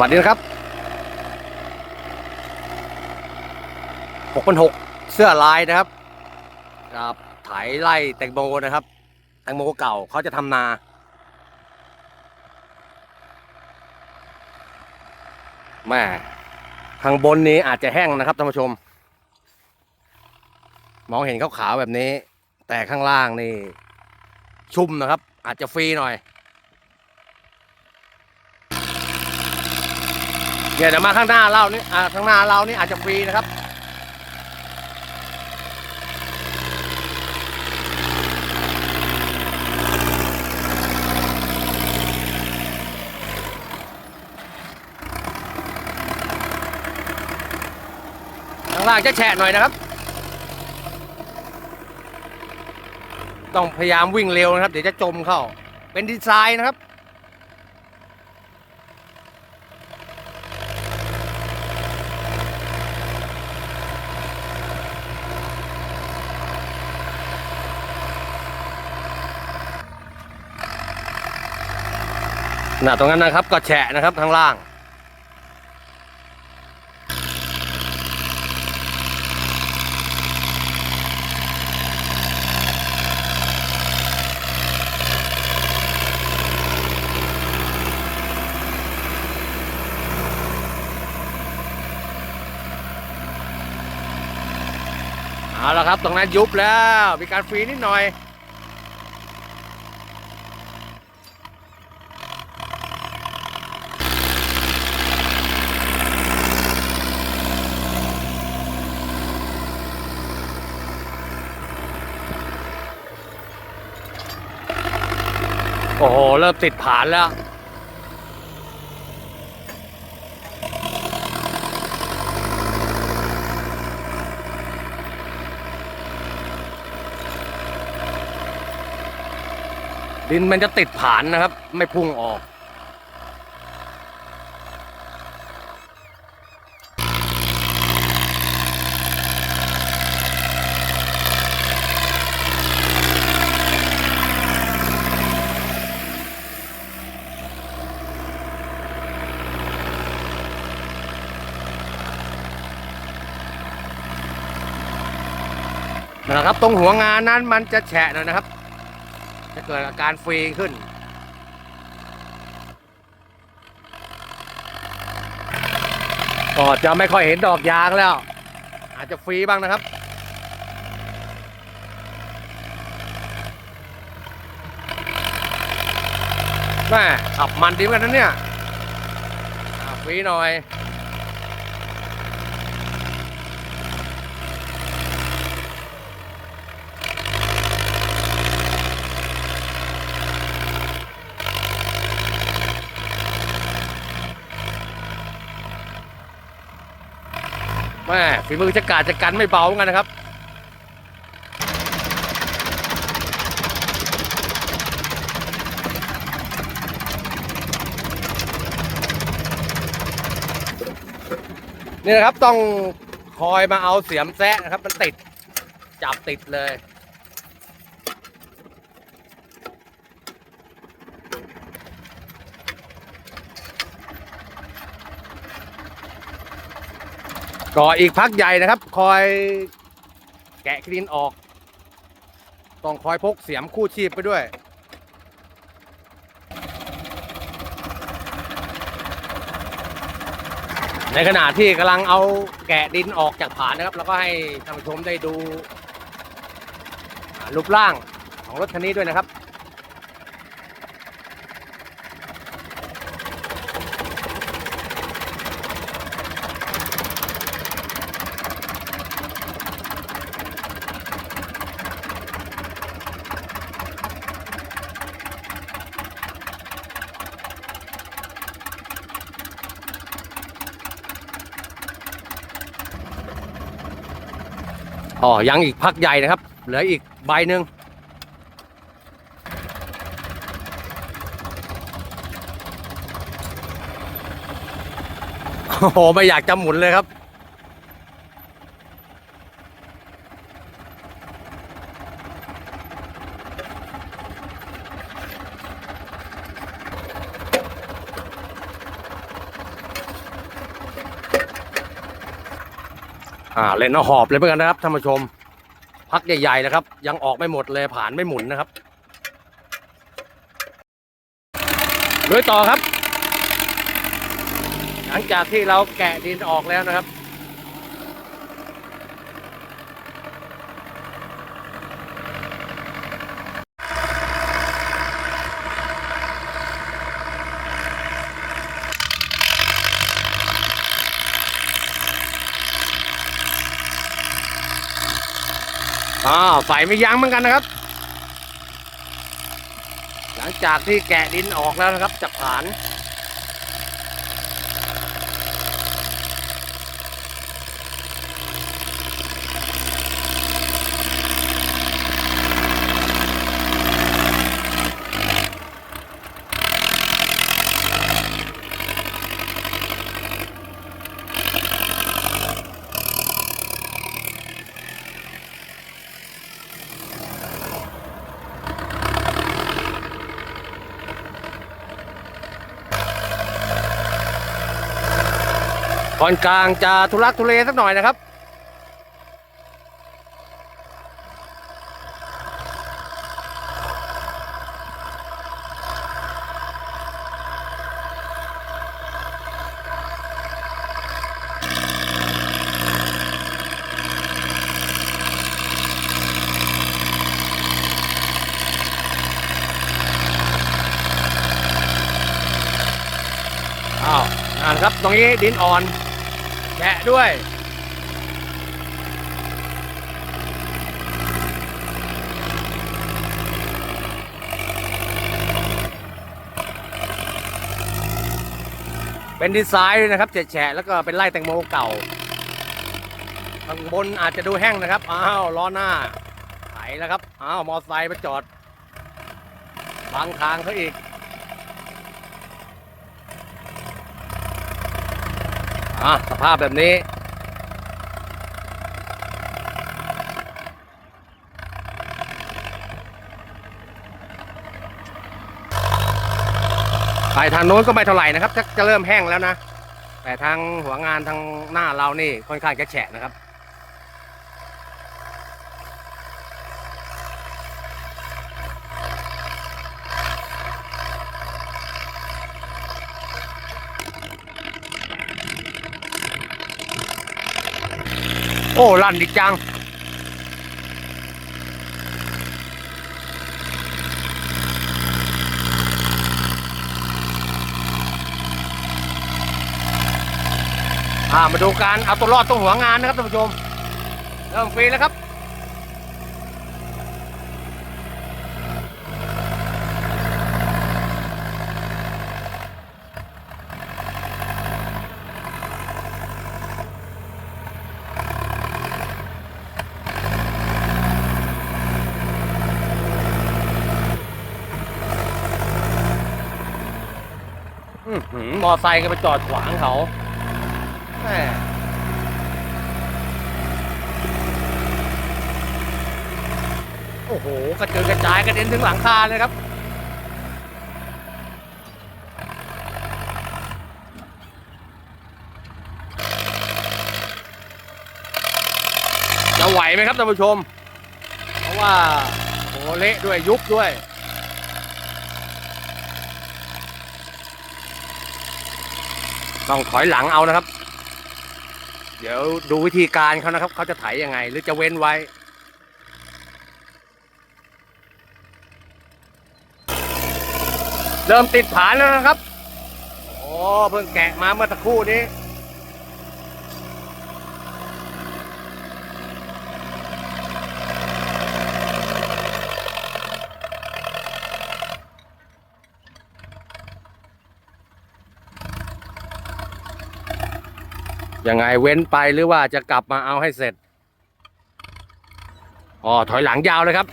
วัสดีนะครับหกพันหกเสื้อลายนะครับกับไถไล่แตงโมนะครับ แตงโมเก่าเขาจะทำนา แม่ข้างบนนี้อาจจะแห้งนะครับท่านผู้ชม มองเห็นขาวๆแบบนี้ แต่ข้างล่างนี่ ชุ่มนะครับ อาจจะฟรีหน่อย เดี๋ยวมาข้างหน้าเรานี่อ่าข้างหน้าเรานี่อาจจะฟรีนะครับข้างล่างจะแฉะหน่อยนะครับ ต้องพยายามวิ่งเร็วนะครับ เดี๋ยวจะจมเข้า เป็นดีไซน์นะครับ น่ะตรงนั้นนะครับก็แฉะนะครับข้างล่าง เอาละครับ ตรงนั้นยุบแล้ว มีการฟรีนิดหน่อย โอ้โห เริ่มติดผานแล้ว ดินมันจะติดผานนะครับ ไม่พุ่งออก นะครับ ตรงหัวงานนั้นมันจะแฉะหน่อยนะครับ จะเกิดอาการฟรีขึ้นก็จะไม่ค่อยเห็นดอกยางแล้ว อาจจะฟรีบ้างนะครับ แม่ขับมันดีเหมือนกันนะเนี่ยฟรีหน่อย แม่ฝีมือจะกาดจะกันไม่เบาเหมือนกันนะครับนี่นะครับต้องคอยมาเอาเสียมแซะนะครับ มันติด จับติดเลย ก็อีกพักใหญ่นะครับ คอยแกะคลีนออก ต้องคอยพกเสียมคู่ชีพไปด้วย ในขณะที่กำลังเอาแกะดินออกจากผานนะครับ แล้วก็ให้ท่านผู้ชมได้ดูรูปร่างของรถคันนี้ด้วยนะครับ อ๋อ ยังอีกพักใหญ่นะครับ เหลืออีกใบหนึ่งโอ้โห ไม่อยากจะหมุนเลยครับ อ่าเล่นเอาหอบเลยเหมือนกันนะครับท่านผู้ชม พักใหญ่ๆนะครับ ยังออกไม่หมดเลยผ่านไม่หมุนนะครับด้วยต่อครับ หลังจากที่เราแกะดินออกแล้วนะครับ อ่าไฟไม่ยั้งเหมือนกันนะครับ หลังจากที่แกะดินออกแล้วนะครับจากฐาน ตอนกลางจะทุลักทุเลสักหน่อยนะครับ อ้าวนั่นครับ ตรงนี้ดินอ่อน แกะด้วย เป็นดีไซน์ด้วยนะครับแฉะแล้วก็เป็นไล่แตงโมเก่าข้างบนอาจจะดูแห้งนะครับ อ้าวล้อหน้าไถแล้วครับ อ้าว มอเตอร์ไซค์มาจอดบังทางเขาอีก อะสภาพแบบนี้ ไปทางโน้นก็ไม่เท่าไหร่นะครับจะจะเริ่มแห้งแล้วนะ แต่ทางหัวงานทางหน้าเรานี่ค่อนข้างจะแฉะนะครับ โอ้ลั่นอีกจัง อ่ามาดูการเอาตัวรอดตรงหัวงานนะครับท่านผู้ชม เริ่มฟรีแล้วครับ มอไซค์ก็ไปจอดขวางเขาแม่โอ้โห กระเจิงกระจายกระเด็นถึงหลังคาเลยครับ จะไหวไหมครับท่านผู้ชม เพราะว่าโหเละด้วยยุบด้วย ต้องถอยหลังเอานะครับ เดี๋ยวดูวิธีการเขานะครับเขาจะไถยังไง หรือจะเว้นไว้เริ่มติดผานแล้วนะครับ โอ้ เพิ่งแกะมาเมื่อตะครู่นี้ ยังไงเว้นไปหรือว่าจะกลับมาเอาให้เสร็จอ๋อถอยหลังยาวเลยครับ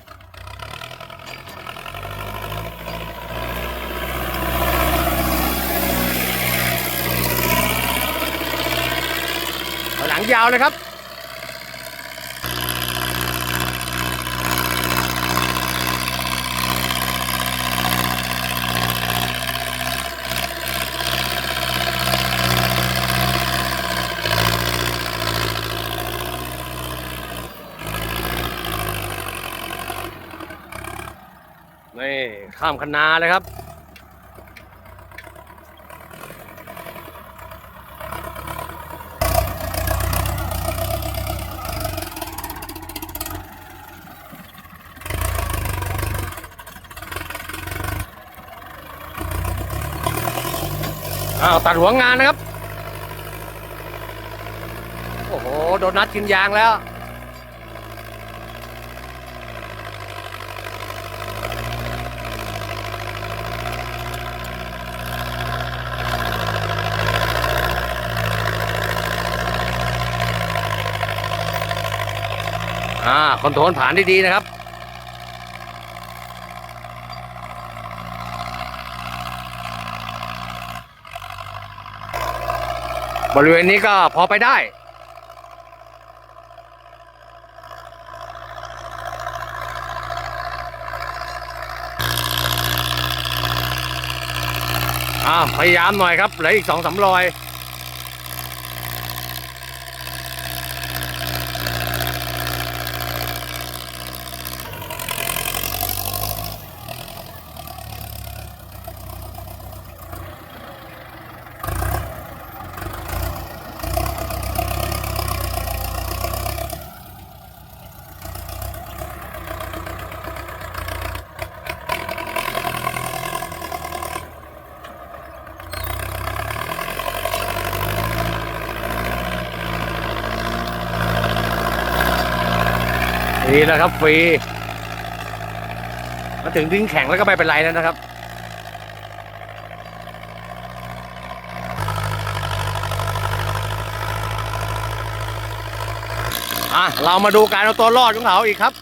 ถอยหลังยาวเลยครับ อ ข้ามคันนาเลยครับ อ้าวตัดหัวงานนะครับ โอ้โห โดนนัดกินยางแล้ว คอนโทรลผ่านด้ดีนะครับ บริเวณนี้ก็พอไปได้ อ้าว พยายามหน่อยครับ เหลืออีกสองสามรอย นี่แหละครับฟรีมาถึงดิ้งแข็งแล้วก็ไม่เป็นไรแล้วนะครับอะเรามาดูการเอาตัวรอดของเขาอีกครับ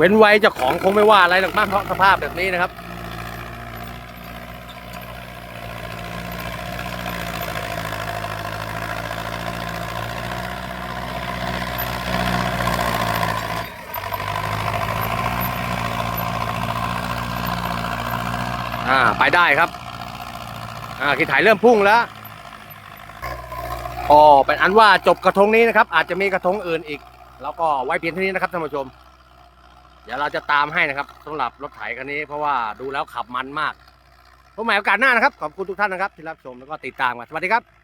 เว้นไว้เจ้าของคงไม่ว่าอะไรหรอกมากเพราะสภาพแบบนี้นะครับอ่าไปได้ครับ อ่าขีดถ่ายเริ่มพุ่งแล้วก็เป็นอันว่าจบกระทงนี้นะครับ อาจจะมีกระทงอื่นอีก แล้วก็ไว้เพียงเท่านี้นะครับท่านผู้ชม เดี๋ยวเราจะตามให้นะครับสำหรับรถไถคันนี้ เพราะว่าดูแล้วขับมันมากพบใหม่โอกาสหน้านะครับ ขอบคุณทุกท่านนะครับที่รับชมแล้วก็ติดตามมาสวัสดีครับ